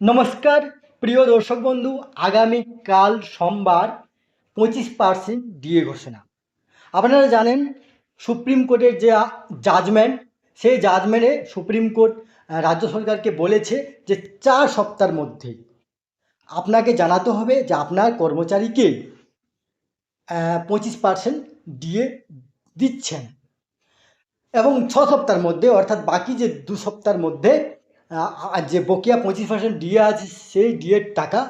নমস্কার, প্রিয় দর্শক বন্ধু আগামীকাল সোমবার পঁচিশ পার্সেন্ট ডিএ ঘোষণা। আপনারা জানেন, সুপ্রিম কোর্টের যে জাজমেন্ট সেই জাজমেন্টে সুপ্রিম কোর্ট রাজ্য সরকারকে বলেছে যে চার সপ্তাহের মধ্যে আপনাকে জানাতে হবে যে আপনার কর্মচারীকে পঁচিশ পার্সেন্ট ডিএ দিচ্ছেন। এবং ছ সপ্তাহের মধ্যে, অর্থাৎ বাকি যে দু সপ্তাহের মধ্যে আর যে বকেয়া পঁচিশ পার্সেন্ট ডিএ আছে, সেই ডিএর টাকা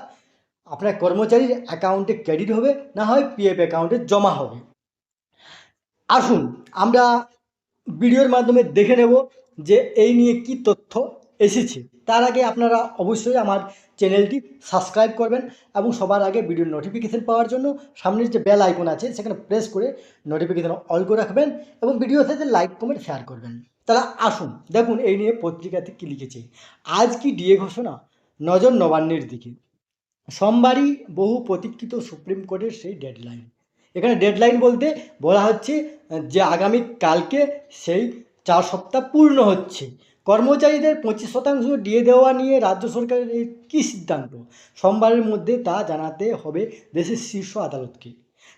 আপনার কর্মচারীর অ্যাকাউন্টে ক্রেডিট হবে, না হয় পিএফ অ্যাকাউন্টে জমা হবে। আসুন, আমরা ভিডিওর মাধ্যমে দেখে নেব যে এই নিয়ে কি তথ্য এসেছে। তার আগে আপনারা অবশ্যই আমার চ্যানেলটি সাবস্ক্রাইব করবেন এবং সবার আগে ভিডিওর নোটিফিকেশান পাওয়ার জন্য সামনের যে বেল আইকন আছে, সেখানে প্রেস করে নোটিফিকেশান অল করে রাখবেন এবং ভিডিও সাথে লাইক কমেন্ট শেয়ার করবেন। তাহলে আসুন, দেখুন এই নিয়ে পত্রিকাতে কী লিখেছে। আজ কি ডিএ ঘোষণা? নজর নবান্নের দিকে। সোমবারই বহু প্রতীক্ষিত সুপ্রিম কোর্টের সেই ডেডলাইন। এখানে ডেডলাইন বলতে বলা হচ্ছে, যে আগামী কালকে সেই চার সপ্তাহ পূর্ণ হচ্ছে। কর্মচারীদের পঁচিশ শতাংশ ডিএ দেওয়া নিয়ে রাজ্য সরকারের কী সিদ্ধান্ত? সোমবারের মধ্যে তা জানাতে হবে দেশের শীর্ষ আদালতকে।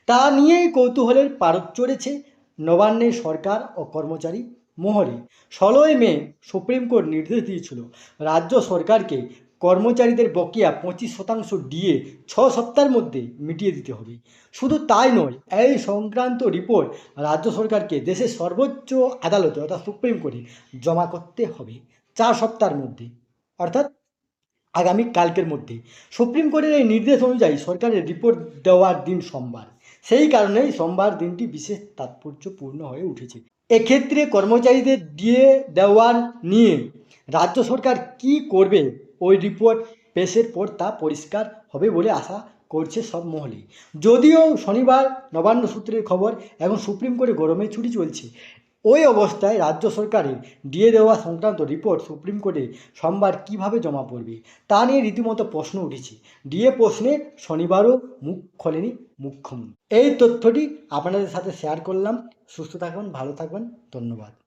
তা নিয়েই কৌতূহলের পারদ চড়েছে নবান্নের সরকার ও কর্মচারী। মহলে ষোলোই মে সুপ্রিম কোর্ট নির্দেশ দিয়েছিল, রাজ্য সরকারকে কর্মচারীদের বকেয়া পঁচিশ শতাংশ ডিএ ছ সপ্তাহের মধ্যে মিটিয়ে দিতে হবে। শুধু তাই নয়, এই সংক্রান্ত রিপোর্ট রাজ্য সরকারকে দেশের সর্বোচ্চ আদালতে অর্থাৎ সুপ্রিম কোর্টে জমা করতে হবে, চার সপ্তাহের মধ্যে। অর্থাৎ আগামী কালকের মধ্যে। সুপ্রিম কোর্টের এই নির্দেশ অনুযায়ী সরকারের রিপোর্ট দেওয়ার দিন সোমবার। সেই কারণেই সোমবার দিনটি বিশেষ তাৎপর্যপূর্ণ হয়ে উঠেছে। এক্ষেত্রে কর্মচারীদের দিয়ে দেওয়ার নিয়ে রাজ্য সরকার কি করবে? ওই রিপোর্ট পেশের পর তা পরিষ্কার হবে বলে আশা করছে সব মহলে। যদিও শনিবার নবান্ন সূত্রের খবর এবং সুপ্রিম কোর্টে গরমে ছুটি চলছে। ওই অবস্থায় রাজ্য সরকারের দিয়ে দেওয়া সংক্রান্ত রিপোর্ট সুপ্রিম কোর্টে সোমবার কীভাবে জমা পড়বে, তা নিয়ে রীতিমতো প্রশ্ন উঠেছে। ডিএ প্রশ্নে শনিবারও মুখ খোলেনি মুখ্যমন্ত্রী। এই তথ্যটি আপনাদের সাথে শেয়ার করলাম। সুস্থ থাকবেন ভালো থাকবেন ধন্যবাদ।